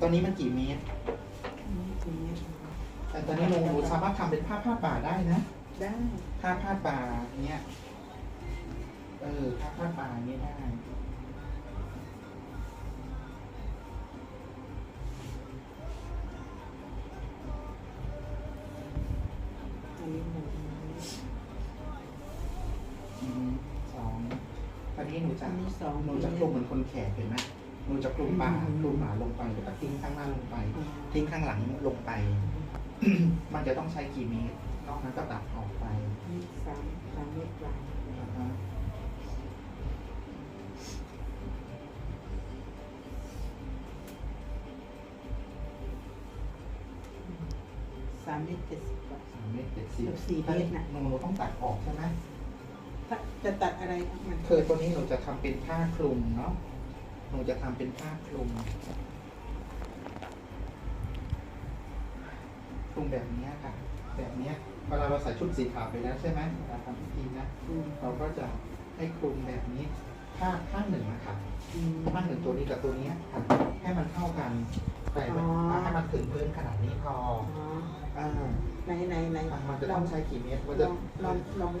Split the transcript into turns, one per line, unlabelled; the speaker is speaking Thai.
ตอนนี้มันกี่เมตร
อันนี้กี่เมตร
แต่ตอนนี้หนูหนูสามารถทำเป็นผ้าผ้าป่าได้นะ
ได้
ผ้าผ้าป่าเนี้ย เออผ้าผ้าป่าเนี้ยได้
อันนี้หนึ่ง
อืมสองตอนนี้หนูจะ
อันนี้สอง
หนูจะคลุมเหมือนคนแขกเห็นไหม หนูจะคลุมบ่าคลุมบ่าลงไปแล้วก็ทิ้งข้างหน้าลงไป
อืม
ทิ้งข้างหลังลงไป มันจะต้องใช้กี่เมตรนอกนั้นก็ตัดออกไป
นี่สามสามเมตรกว่า
นะฮะ
สามเมตรเจ็ดสิบกว่า
สามเมตรเจ็ดสิบ
เกือบสี่เมตรน่ะ
หนูหนูต้องตัดออกใช่ไหม
ถ้าจะตัดอะไรมัน
คือตัวนี้หนูจะทำเป็นผ้าคลุมเนาะ หนูจะทำเป็นผ้าคลุมคลุมแบบเนี้ยค่ะ แบบเนี้ยเวลาเราใส่ชุดสีขาวไปแล้วใช่ไหมเวลาทำพิธีนะ
อืม
เราก็จะให้คลุมแบบนี้ผ้าผ้าหนึ่งนะคะ
อืม
ผ้าหนึ่งตัวนี้กับตัวเนี้ยค่ะให้มันเข้ากันใส่แบบ
อ๋อ
ให้มันถึงพื้นขนาดนี้พอ
อ๋อ
อ่า
ไหนไหนไหน
อะมันจะต้องใช้กี่เมตรมัน
ล
จะ
องลองลอง